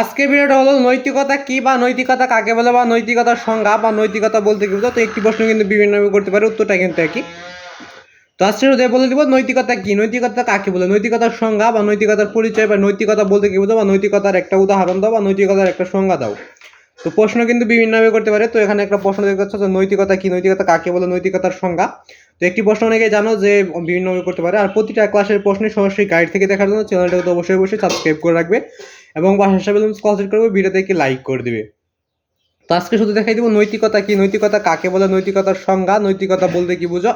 আজকের ভিডিওটা হলো নৈতিকতা কি বা নৈতিকতা কাকে বলে বা নৈতিকতার সংজ্ঞা বা নৈতিকতা বলতে কি তো একটি প্রশ্ন কিন্তু বিভিন্নভাবে করতে পারে, উত্তরটা কিন্তু একই। তো আজকে শুধু বলে দিব নৈতিকতা কি? নৈতিকতা কাকে বলে? নৈতিকতার সংজ্ঞা বা নৈতিকতার পরিচয় বা নৈতিকতা বলতে কি বুঝো বা নৈতিকতার একটা উদাহরণ দাও বা নৈতিকতার একটা সংজ্ঞা দাও। তো প্রশ্ন কিন্তু বিভিন্নভাবে করতে পারে। তো এখানে একটা প্রশ্ন দেখতে পাচ্ছ নৈতিকতা কি? নৈতিকতা কাকে বলে? নৈতিকতার সংজ্ঞা। তো একটি প্রশ্ন অনেকে জানো যে বিভিন্নভাবে করতে পারে। আর প্রতিটা ক্লাসের প্রশ্নে সরাসরি গাইড থেকে দেখার জন্য। চ্যানেলটাকে তো অবশ্যই অবশ্যই সাবস্ক্রাইব করে রাখবে। এবং পাশে হিসাবে কনসেন্ট করবে ভিডিওতে একটি লাইক করে দিবে। তো আজকে শুধু দেখাই দিব নৈতিকতা কি, নৈতিকতা কাকে বলে, নৈতিকতার সংজ্ঞা, নৈতিকতা বলতে কি বুঝো?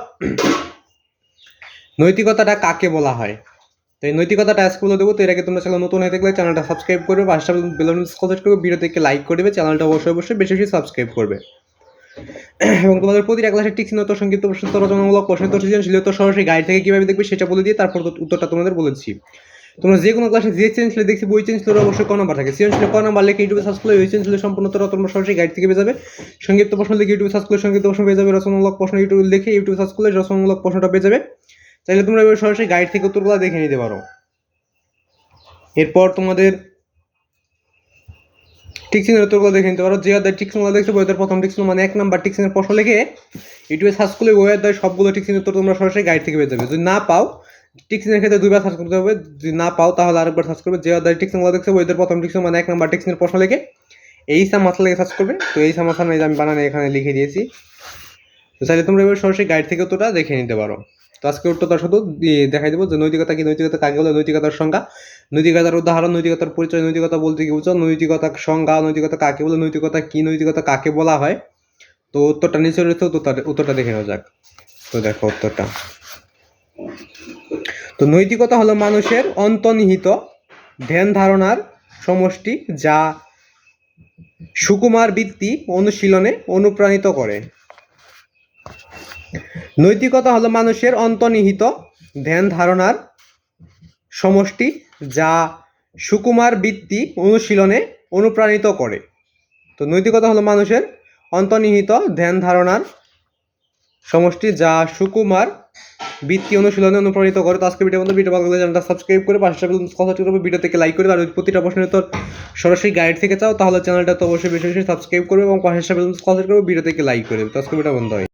নৈতিকতাটা কাকে বলা হয়? তো এই নৈতিকতাটা আজকে বলে দেবো, তো এর আগে তোমরা চ্যানেল নতুন হয়ে থাকলে চ্যানেলটা সাবস্ক্রাইব করবে পাশে বেলুন কনসেন্ট করবে ভিডিওতে একটি লাইক করে দেবে, চ্যানেলটা অবশ্যই অবশ্যই বেশি বেশি সাবস্ক্রাইব করবে। এবং তোমাদের প্রতিটা ক্লাসে টিক চিহ্ন সংক্ষিপ্ত প্রশ্ন রচনামূলক প্রশ্ন সৃজনশীল, তো সরাসরি গাইড থেকে কীভাবে দেখবে সেটা বলে দিয়ে তারপর উত্তরটা তোমাদের বলেছি। তোমরা যে কোনো ক্লাসে যে চেঞ্জ দেখছি বই চেঞ্জ ছিল অবশ্যই ক নাম্বার থাকে। সৃজনশীল ক নাম্বার লেখে ইউটিউবে সার্চ করলে ওই চেঞ্জ ছিল সম্পূর্ণ তোরা তোমরা সরাসরি গাইড থেকে পেয়ে যাবে। সংক্ষিপ্ত প্রশ্ন লিখে ইউটিউবে সার্চ করলে সংক্ষিপ্ত প্রশ্ন পেয়ে যাবে, রচনামূলক প্রশ্ন ইউটিউবে লিখে ইউটিউবে সার্চ করলে রচনামূলক প্রশ্নটা পেয়ে যাবে। চাইলে তোমরা এবার সরাসরি গাইড থেকে উত্তরগুলো দেখে নিতে পারো। এরপর তোমাদের টিক্সিংয়ের উত্তরগুলো দেখে নিতে পারো। যে অধ্যায় টিক্সিংগুলো দেখছ, বইয়ের প্রথম টিক্সিং মানে এক নাম্বার টিক্সিংয়ের প্রশ্ন লিখে। ইউটিউবে সার্চ করলে ওই অধ্যায় সবগুলো টিক্সিংয়ের উত্তর তোমরা সরাসরি গাইড থেকে পেয়ে যাবে। যদি না পাও টিক্সিংয়ের ক্ষেত্রে দুইবার সার্চ করতে হবে। যদি না পাও, তাহলে আরেকবার সার্চ করবে। যে অধ্যায় টিক্সিংগুলো দেখছ বইয়ের প্রথম টিক্সিং মানে এক নাম্বার টিক্সিংয়ের প্রশ্ন লিখে এই সাম মাথা লেগে সার্চ করবে। তো এই সাম মাথা আমি বানানে এখানে লিখে দিয়েছি। তো চাইলে তোমরা এবার সরাসরি গাইড থেকে উত্তরটা দেখে নিতে পারো। তো আজকে উত্তরটা শুধু দেখাই দেবো যে নৈতিকতা কি, নৈতিকতা কাকে বলে, নৈতিকতার সংজ্ঞা। নৈতিকতার উদাহরণ, নৈতিকতার পরিচয়, নৈতিকতা বলতে কি বুঝছ? নৈতিকতার সংজ্ঞা, নৈতিকতা কাকে বলে, নৈতিকতা কি, নৈতিকতা কাকে বলা হয়? তো উত্তরটা নিচে রয়েছে উত্তরটা দেখে নেওয়া যাক। তো দেখো উত্তরটা। তো নৈতিকতা হলো মানুষের অন্তর্নিহিত ধ্যান ধারণার সমষ্টি যা সুকুমার বৃত্তি অনুশীলনে অনুপ্রাণিত করে। নৈতিকতা হলো মানুষের অন্তর্নিহিত ধ্যান ধারণার সমষ্টি যা সুকুমার বৃত্তি অনুশীলনে অনুপ্রাণিত করে। তো নৈতিকতা হলো মানুষের অন্তর্নিহিত ধ্যান ধারণার সমষ্টি যা সুকুমার বৃত্তি অনুশীলনে অনুপ্রাণিত করে। তো আজকে ভিডিও মধ্যে ভিডিও ভালো লাগলে চ্যানেলটা সাবস্ক্রাইব করে পাশে কথা করবে ভিডিও থেকে লাইক করে আর প্রতিটা প্রশ্নের উত্তর সরাসরি গাইড থেকে চাও, তাহলে চ্যানেলটা তো অবশ্যই বেশি বেশি সাবস্ক্রাইব করবে এবং পাশে কথা করবে ভিডিও থেকে লাইক করবে তো আজকে ভিডিও বন্ধ হয়